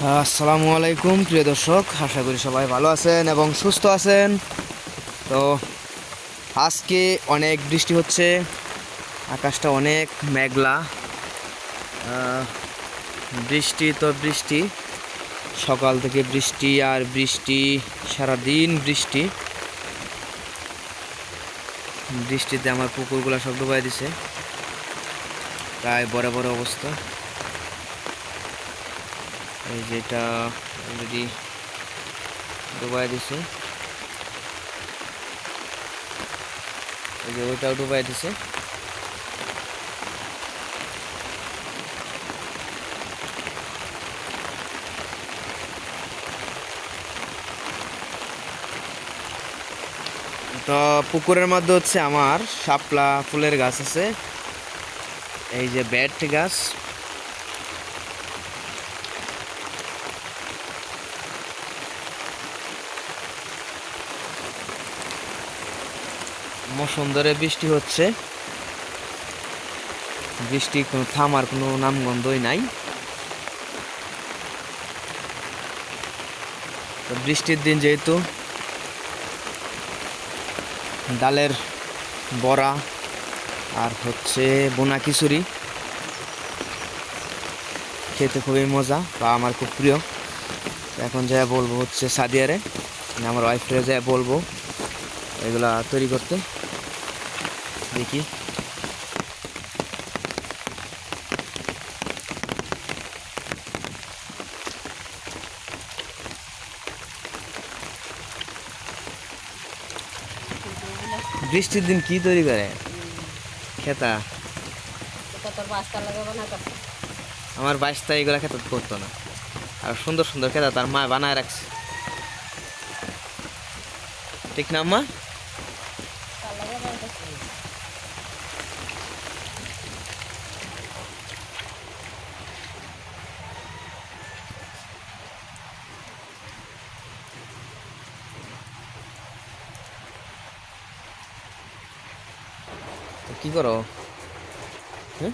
আসসালামু আলাইকুম, প্রিয় দর্শক, আশা করি সবাই ভালো আছেন এবং সুস্থ আছেন। তো আজকে অনেক বৃষ্টি হচ্ছে, আকাশটা অনেক মেঘলা। বৃষ্টি তো বৃষ্টি, সকাল থেকে বৃষ্টি আর বৃষ্টি, সারাদিন বৃষ্টি। বৃষ্টিতে আমার পুকুরগুলো সব ডুবাই দিছে, প্রায় বড় বড় অবস্থা। এই যেটা অলরেডি ডুবাই দিছে। এই যে ওইটাও ডুবাই দিছে। তো পুকুরের মধ্যে হচ্ছে আমার শাপলা ফুলের গাছ আছে। এই যে ব্যাট গাছ। মৌসুম ধরে বৃষ্টি হচ্ছে। বৃষ্টি কোনো থামার কোনো নামগন্ধই নাই। বৃষ্টির দিন যেহেতু ডালের বড়া আর হচ্ছে বোনা খিচুড়ি, খেতে খুবই মজা, বা আমার খুব প্রিয়। এখন যা বলব হচ্ছে সাদিয়ারে মানে আমার ওয়াইফরে যা বলব, এগুলা তৈরি করতে। দেখি। বৃষ্টির দিন কি তৈরি করে? খেতা। আমার বাইশটা এগুলা খেতা করতো না। আর সুন্দর সুন্দর খেতা তার মা বানায় রাখছে। ঠিক না আম্মা? কি করো? হ্যাঁ?